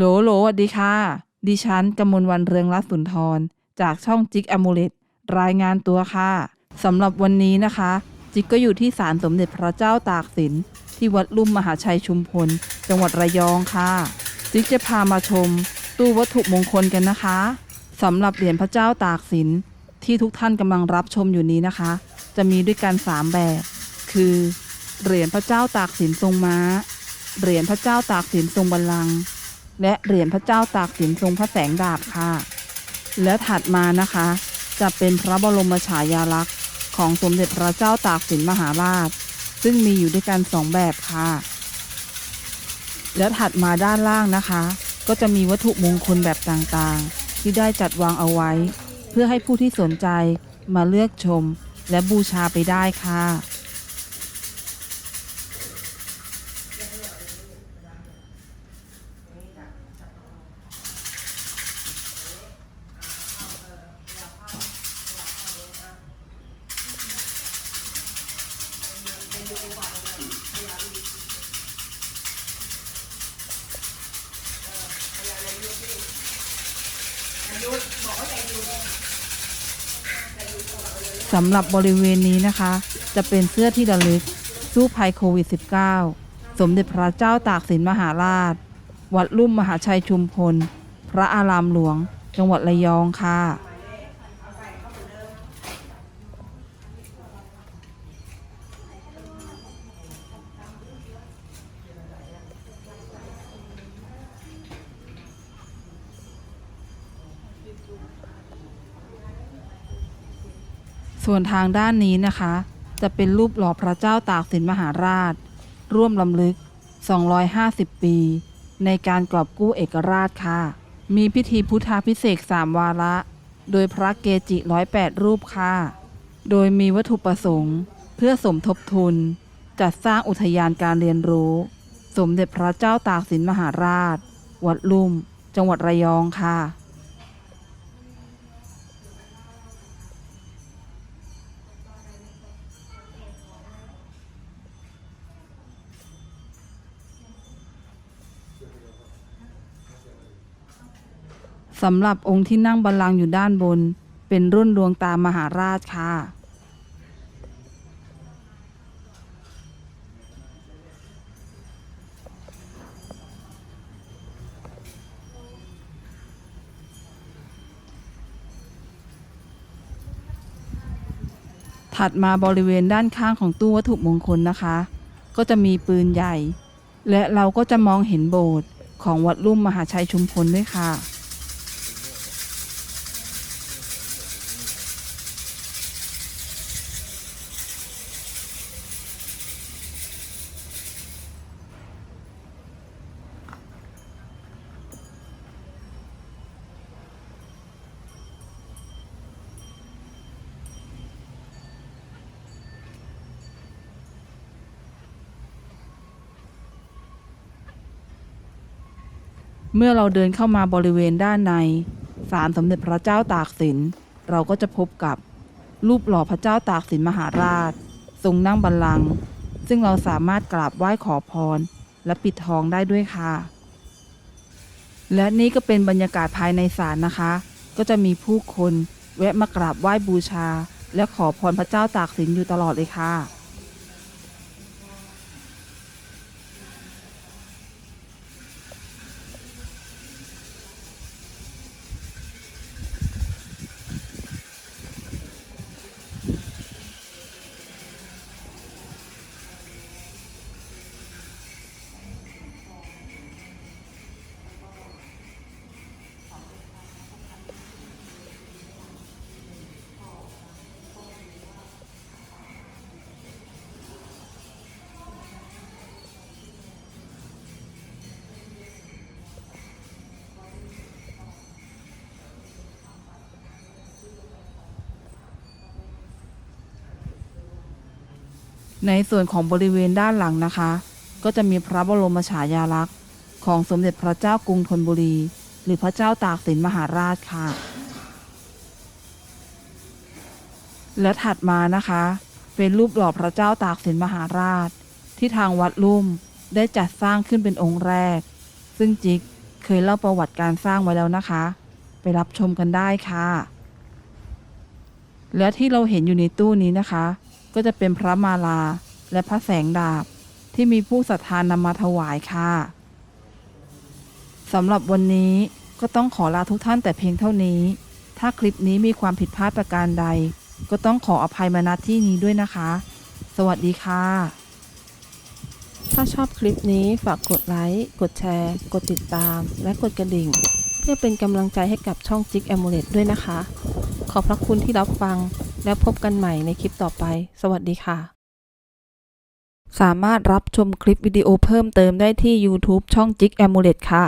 โหลโหลสวัสดีค่ะ ดิฉันกมลวันเรืองรัตน์สุนทร จากช่องจิกอมูเลตรายงานตัวค่ะสำหรับวันนี้นะคะ จิกก็อยู่ที่ศาลสมเด็จพระเจ้าตากสิน ที่วัดลุ่มมหาชัยชุมพล จังหวัดระยองค่ะ จิกจะพามาชม ตู้วัตถุมงคลกันนะคะสำหรับเหรียญพระเจ้าตากสิน ที่ทุกท่านกำลังรับชมอยู่นี้นะคะ จะมีด้วยกัน 3 แบบ คือเหรียญพระเจ้าตากสินทรงม้า เหรียญพระเจ้าตากสินทรงบัลลังก์ และเหรียญพระเจ้าตากสินทรงพระแสงดาบค่ะ และถัดมานะคะ จะเป็นพระบรมฉายาลักษณ์ของสมเด็จพระเจ้าตากสินมหาราช ซึ่งมีอยู่ด้วยกันสองแบบค่ะ และถัดมาด้านล่างนะคะ ก็จะมีวัตถุมงคลแบบต่างๆ ที่ได้จัดวางเอาไว้ เพื่อให้ผู้ที่สนใจมาเลือกชมและบูชาไปได้ค่ะ สำหรับบริเวณนี้นะคะ จะเป็นเสื้อที่ระลึกสู้ภัยโควิด -19 สมเด็จพระเจ้าตากสินมหาราช วัดลุ่มมหาชัยชุมพล พระอารามหลวง จังหวัดระยองค่ะ ส่วนทางด้านนี้นะคะ จะเป็นรูปหล่อพระเจ้าตากสินมหาราช ร่วมลำลึก 250 ปี ในการกอบกู้เอกราชค่ะ มีพิธีพุทธาพิเศษสามวาระ โดยพระเกจิ 108 รูปค่ะ โดยมีวัตถุประสงค์ เพื่อสมทบทุน จัดสร้างอุทยานการเรียนรู้ สมเด็จพระเจ้าตากสินมหาราช วัดลุ่ม จังหวัดระยองค่ะ สำหรับองค์ที่นั่งบัลลังก์อยู่ด้านบน เป็นรุ่นดวงตามหาราชค่ะ ถัดมาบริเวณด้านข้างของตู้วัตถุมงคลนะคะ ก็จะมีปืนใหญ่ และเราก็จะมองเห็นโบสถ์ของวัดลุ่มมหาชัยชุมพลด้วยค่ะ เมื่อเราเดินเข้ามาบริเวณด้านในศาลสมเด็จพระเจ้าตากสิน เราก็จะพบกับรูปหล่อพระเจ้าตากสินมหาราช ทรงนั่งบัลลังก์ซึ่งเราสามารถกราบไหว้ขอพร และปิดทองได้ด้วยค่ะ และนี่ก็เป็นบรรยากาศภายในศาลนะคะ ก็จะมีผู้คนแวะมากราบไหว้บูชา และขอพรพระเจ้าตากสินอยู่ตลอดเลยค่ะ ในส่วนของบริเวณด้านหลังนะคะ ก็จะมีพระบรมฉายาลักษณ์ ของสมเด็จพระเจ้ากรุงธนบุรี หรือพระเจ้าตากสินมหาราชค่ะ และถัดมานะคะ เป็นรูปหล่อพระเจ้าตากสินมหาราช ที่ทางวัดลุ่มได้จัดสร้างขึ้นเป็นองค์แรก ซึ่งจิกเคยเล่าประวัติการสร้างไว้แล้วนะคะ ไปรับชมกันได้ค่ะ และที่เราเห็นอยู่ในตู้นี้นะคะ ก็จะเป็นพระมาลาและพระแสงดาบที่มีผู้ศรัทธานำมาถวายค่ะสำหรับวันนี้ก็ต้องขอลาทุกท่านแต่เพียงเท่านี้ ถ้าคลิปนี้มีความผิดพลาดประการใด ก็ต้องขออภัยมาณที่นี้ด้วยนะคะ สวัสดีค่ะ ถ้าชอบคลิปนี้ฝากกดไลค์ กดแชร์ กดติดตาม และกดกระดิ่ง เพื่อเป็นกำลังใจให้กับช่องจิกแอมูเลตด้วยนะคะ ขอบพระคุณที่รับฟัง แล้วพบกันใหม่ในคลิปต่อไป สวัสดีค่ะ สามารถรับชมคลิปวิดีโอเพิ่มเติมได้ที่ YouTube ช่องจิกแอมูเลตค่ะ